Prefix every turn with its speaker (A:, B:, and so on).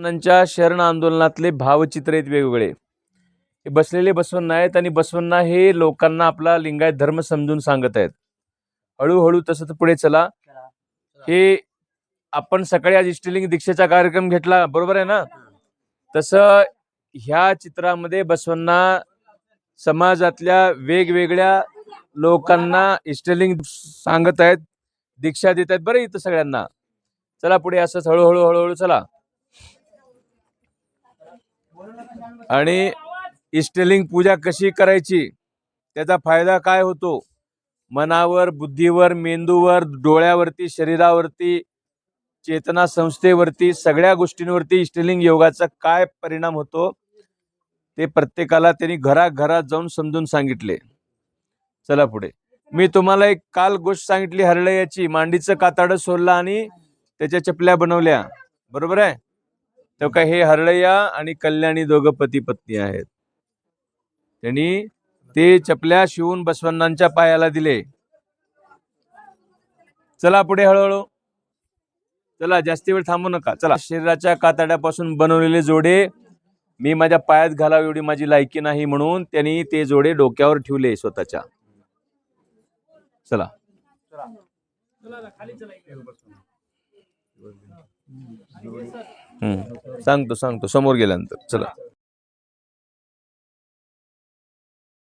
A: बसवण्णांच्या शरण आंदोलनातले भावचित्र आहेत वेगवेगळे. हे बसलेले बसवण्णा आहेत आणि बसवण्णा हे लोकांना आपला लिंगायत धर्म समजून सांगत आहेत. हळूहळू तसं तर पुढे चला. हे आपण सकाळी आज इष्टलिंग दीक्षेचा कार्यक्रम घेतला बरोबर आहे ना? तसं ह्या चित्रामध्ये बसवण्णा समाजातल्या वेगवेगळ्या लोकांना इष्टलिंग सांगत आहेत दीक्षा देत आहेत बरं इथं सगळ्यांना. चला पुढे असंच हळूहळू हळूहळू चला. आणि इष्टलिंग पूजा कशी करायची? त्याचा फायदा काय होतो? मनावर बुद्धीवर मेंदूवर डोळ्यावरती शरीरावरती चेतना संस्थेवरती सगळ्या गोष्टींवरती इष्टलिंग योगाचा काय परिणाम होतो? ते प्रत्येकाला त्यांनी घराघरात जाऊन समजून सांगितले. चला पुढे. मी तुम्हाला एक काल गोष्ट सांगितली हरळयाची. मांडीचं कातडं सोडलं आणि त्याच्या चपल्या बनवल्या. बरोबर आहे? तर काय हे हरळया आणि कल्याणी दोघं पती पत्नी आहेत. त्यांनी ते चपल्या शिवून बसवण्णांच्या पायाला दिले. चला पुढे हळूहळू. चला जास्ती वेळ थांबू नका. चला. शरीराच्या कातड्यापासून बनवलेले जोडे मी माझ्या पायात घालावी एवढी माझी लायकी नाही म्हणून त्यांनी ते जोडे डोक्यावर ठेवले स्वतःच्या. चला. चला. हम्म. सांगतो सांगतो. समोर गेल्यानंतर. चला.